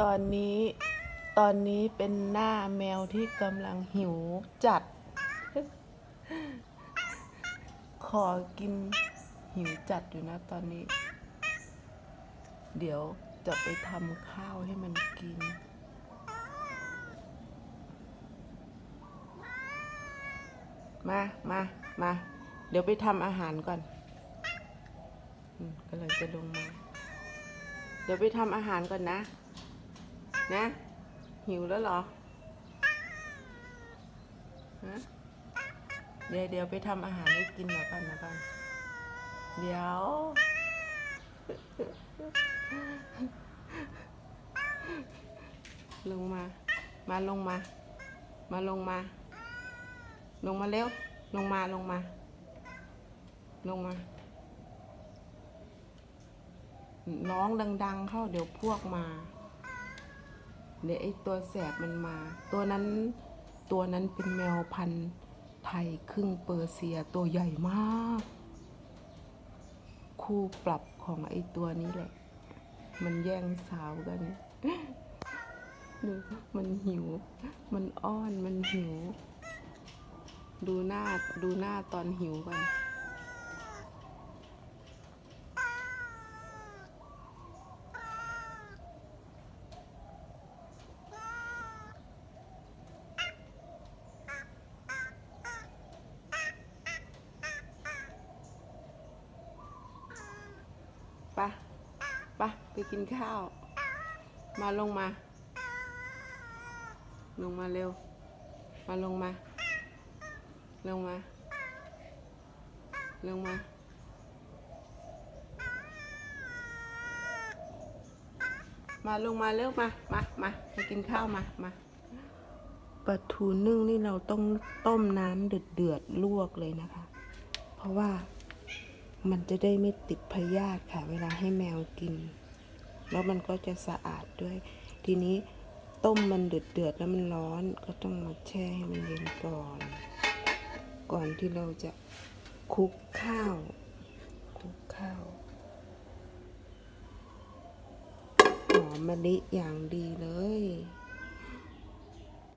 ตอนนี้ตอนนี้เป็นหน้าแมวที่กำลังหิวจัด ขอกินหิวจัดอยู่นะตอนนี้ เดี๋ยวจะไปทำข้าวให้มันกิน มามามา เดี๋ยวไปทำอาหารก่อนอืมกำลังจะลงมา เดี๋ยวไปทำอาหารก่อนนะ นะ หิวแล้วเหรอฮะเดี๋ยวเดี๋ยวไปทำอาหารให้กินนะก่อนนะก่อนเดี๋ยว ลงมา มาลงมา มาลงมา ลงมาเร็ว ลงมาลงมา ลงมาร้องดัง ๆ เข้าเดี๋ยวพวกมา เดี๋ยวไอ้ตัวแสบมันมา ตัวนั้นตัวนั้นเป็นแมวพันธุ์ไทยครึ่งเปอร์เซียตัวใหญ่มาก คู่ปรับของไอ้ตัวนี้แหละ มันแย่งสาวกันดูมันหิว มันอ้อนมันหิว ดูหน้าดูหน้าตอนหิวกัน ปะปะไปกินข้าว มาลงมา ลงมาเร็ว มาลงมา ลงมา ลงมามาลงมาเร็วมา มา มามากินข้าวมา มาปลาทูนึ่งนี่เราต้องต้มน้ำเดือดเดือดลวกเลยนะคะ เพราะว่า มันจะได้ไม่ติดพยาธิค่ะ เวลาให้แมวกิน แล้วมันก็จะสะอาดด้วย ทีนี้ต้มมันเดือดเดือดแล้วมันร้อนก็ต้องมาแช่ให้มันเย็นก่อน ก่อนที่เราจะคลุกข้าวคลุกข้าวหอมมะลิอย่างดีเลย